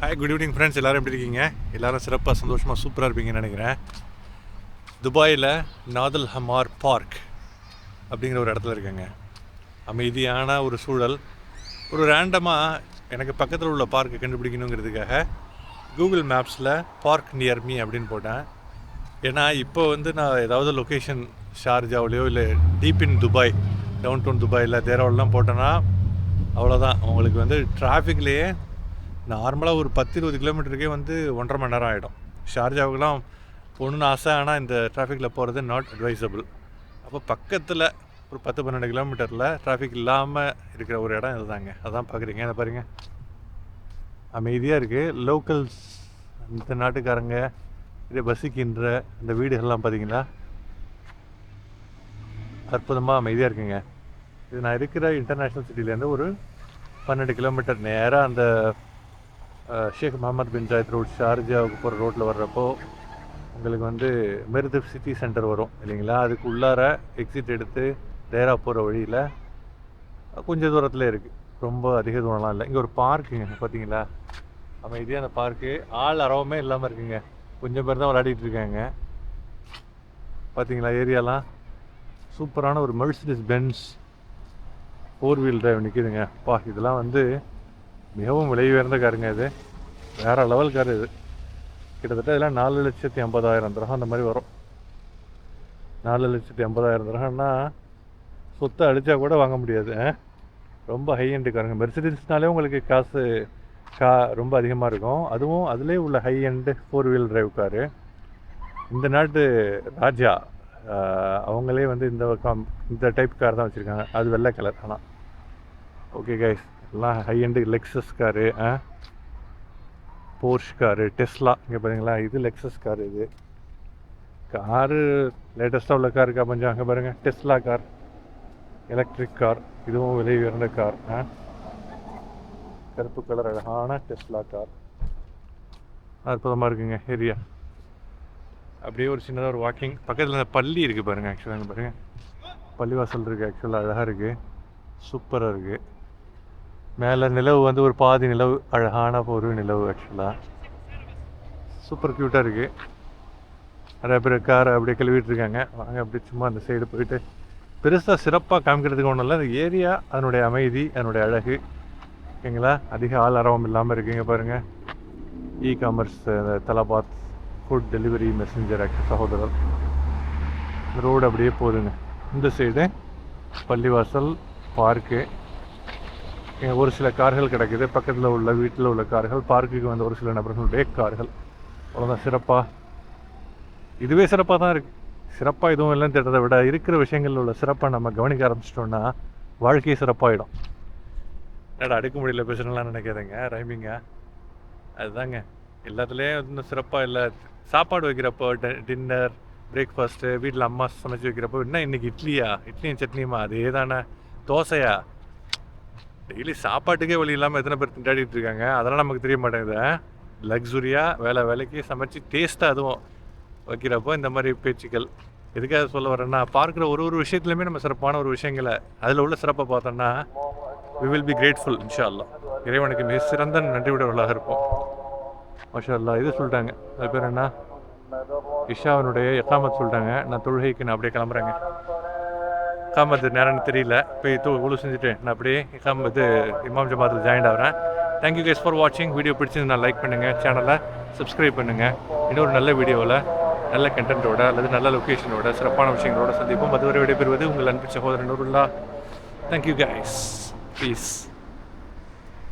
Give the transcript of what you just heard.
Hi good evening friends எல்லாரும் எப்படி இருக்கீங்க? எல்லோரும் சிறப்பாக சந்தோஷமாக சூப்பராக இருப்பீங்கன்னு நினைக்கிறேன். துபாயில் நாதல் ஹமார் பார்க் அப்படிங்கிற ஒரு இடத்துல இருக்கேங்க. அமைதியான ஒரு சூழல். ஒரு ரேண்டமாக எனக்கு பக்கத்தில் உள்ள பார்க்கை கண்டுபிடிக்கணுங்கிறதுக்காக கூகுள் மேப்ஸில் பார்க் நியர் மீ அப்படின்னு போட்டேன். ஏன்னா இப்போ வந்து நான் ஏதாவது லொக்கேஷன் ஷார்ஜாவிலையோ இல்லை deep in Dubai downtown துபாயில் தேராவிலாம் போட்டேன்னா அவ்வளோதான் உங்களுக்கு வந்து டிராஃபிக்லேயே நார்மலாக ஒரு பத்து இருபது கிலோமீட்டருக்கே வந்து ஒன்றரை மணி நேரம் ஆகிடும் ஷார்ஜாவுக்குலாம் போகணுன்னு ஆசை ஆனால் இந்த டிராஃபிக்கில் போகிறது நாட் அட்வைசபிள் அப்போ பக்கத்தில் ஒரு பத்து பன்னெண்டு கிலோமீட்டரில் டிராஃபிக் இல்லாமல் இருக்கிற ஒரு இடம் இதுதாங்க. அதான் பார்க்குறீங்க அதை பாருங்கள் அமைதியாக இருக்குது லோக்கல்ஸ் இந்த நாட்டுக்காரங்க இதே வசிக்கின்ற இந்த வீடுகள்லாம் பார்த்தீங்களா அற்புதமாக அமைதியாக இருக்குங்க. இது நான் இருக்கிற இன்டர்நேஷ்னல் சிட்டிலேருந்து ஒரு பன்னெண்டு கிலோமீட்டர் நேராக அந்த Sheikh Mohammed bin Zayed road ஷார்ஜாவுக்கு போகிற ரோட்டில் வர்றப்போ உங்களுக்கு வந்து மெருதுப் சிட்டி சென்டர் வரும் இல்லைங்களா? அதுக்கு உள்ளார எக்ஸிட் எடுத்து தேரா போகிற வழியில் கொஞ்சம் தூரத்தில் இருக்குது ரொம்ப அதிக தூரம்லாம் இல்லை. இங்கே ஒரு பார்க்குங்க பார்த்தீங்களா அமைதியாக அந்த பார்க்கு ஆள் அரவமே இல்லாமல் இருக்குங்க. கொஞ்சம் பேர் தான் விளையாடிட்டு இருக்காங்க. பார்த்தீங்களா ஏரியாலாம்? சூப்பரான ஒரு Mercedes Benz four wheel drive நிற்கிதுங்க பா இதெல்லாம் வந்து மிகவும் விலை உயர்ந்த காருங்க இது. வேற லெவல் கார் இது. கிட்டத்தட்ட இதெல்லாம் நாலு லட்சத்தி ஐம்பதாயிரம் தரகம் அந்த மாதிரி வரும். நாலு லட்சத்தி ஐம்பதாயிரம் தரகம்னா சொத்தை அடித்தா கூட வாங்க முடியாது ரொம்ப ஹை எண்டு காருங்க. மெர்சிடிஸ்னாலே உங்களுக்கு காசு கா ரொம்ப அதிகமாக இருக்கும். அதுவும் அதுலேயே உள்ள high end four wheel drive car இந்த நாட்டு ராஜா அவங்களே வந்து இந்த காம் இந்த டைப் கார் தான் வச்சுருக்காங்க. அது வெள்ளை கலர் ஆனால் ஓகே கைஸ் எல்லாம் high end Lexus car Porsche car Tesla இங்கே பாருங்களா இது லெக்ஸஸ் கார் இது. காரு லேட்டஸ்ட்டாக உள்ள கார் இருக்கா கொஞ்சம் அங்கே பாருங்கள் டெஸ்லா கார் எலக்ட்ரிக் கார் இதுவும் விலை உயர்ந்த கார் ஆ? கருப்பு கலர் அழகான டெஸ்லா கார் அற்புதமாக இருக்குங்க ஏரியா அப்படியே ஒரு சின்னதாக ஒரு வாக்கிங் பக்கத்தில் இந்த பள்ளி இருக்குது பாருங்கள் ஆக்சுவலாக பாருங்கள் பள்ளிவாசல் இருக்குது ஆக்சுவலாக அழகாக இருக்குது சூப்பராக இருக்குது மேலே நிலவு வந்து ஒரு பாதி நிலவு அழகான ஒரு நிலவு ஆக்சுவலாக சூப்பர் க்யூட்டாக இருக்குது நிறைய பேர் காரை அப்படியே கழுவிட்டு இருக்காங்க. வாங்க அப்படியே சும்மா அந்த சைடு போயிட்டு. பெருசாக சிறப்பாக காமிக்கிறதுக்கு ஒன்றும் இல்லை. அந்த ஏரியா அதனுடைய அமைதி அதனுடைய அழகு. ஓகேங்களா? அதிக ஆள் அரவம் இல்லாமல் இருக்குங்க பாருங்கள் e commerce Talabat food delivery messenger actual சகோதரர். ரோடு அப்படியே போதுங்க. இந்த சைடு பள்ளிவாசல் பார்க்கு ஒரு சில கார்கள் கிடைக்குது. பக்கத்தில் உள்ள வீட்டில் உள்ள கார்கள் பார்க்குக்கு வந்த ஒரு சில நபர்களுடைய கார்கள். அவ்வளோதான் சிறப்பாக இதுவே சிறப்பாக தான் இருக்குது சிறப்பாக எதுவும் இல்லைன்னு தேட்டதை விட இருக்கிற விஷயங்களில் உள்ள சிறப்பாக நம்ம கவனிக்க ஆரம்பிச்சிட்டோம்னா வாழ்க்கையே சிறப்பாயிடும். என்னடா அடுக்க முடியல பேசணும்லாம் நினைக்காதீங்க. ரைமிங்க அதுதாங்க. எல்லாத்துலேயும் இன்னும் சிறப்பாக இல்லை. சாப்பாடு வைக்கிறப்போ டின்னர் பிரேக்ஃபாஸ்ட்டு வீட்டில் அம்மா சமைச்சு வைக்கிறப்போ என்ன இன்றைக்கி இட்லியா? இட்லியும் சட்னியுமா? அதே தானே தோசையா? டெய்லி சாப்பாட்டுக்கே வழி இல்லாமல் எத்தனை பேர் திண்டாடிட்டு இருக்காங்க? அதெல்லாம் நமக்கு தெரிய மாட்டேங்குது லக்ஸுரியாக வேலை வேலைக்கு சமைச்சு டேஸ்ட்டாக அதுவும் வைக்கிறப்போ இந்த மாதிரி பேச்சுக்கள். எதுக்காக சொல்ல வரேன்னா பார்க்குற ஒரு ஒரு விஷயத்துலையுமே நம்ம சிறப்பான ஒரு விஷயங்களை அதில் உள்ள சிறப்பை பார்த்தோன்னா வி வில் பி கிரேட்ஃபுல் இன்ஷா அல்லாஹ் இறைவனுக்கு மிக சிறந்த நன்றி விடவர்களாக இருப்போம். மாஷா அல்லாஹ் இது சொல்லிட்டாங்க. அது பேர் என்ன? இஷாவினுடைய எக்காமத் சொல்லிட்டாங்க. நான் தொழுகைக்கு நான் அப்படியே கிளம்புறேங்க. இக்காமத்து நேரம்னு தெரியல. போய் தூ உழு செஞ்சுட்டு நான் அப்படியே இக்காம் இது இமாம் ஜமாத்தில் ஜாயின் ஆகிறேன். தேங்க்யூ கைஸ் ஃபார் வாட்சிங் வீடியோ பிடிச்சிருந்தா லைக் பண்ணுங்கள் சேனலை சப்ஸ்கிரைப் பண்ணுங்கள் இன்னொரு நல்ல வீடியோவில் நல்ல கண்டென்ட்டோட அல்லது நல்ல லொக்கேஷனோட சிறப்பான விஷயங்களோட சந்திப்போம். அதுவரை விடைபெறுவது உங்கள் அன்பு சகோதரன் நூறுல்லா தேங்க்யூ கைஸ் ப்ளீஸ்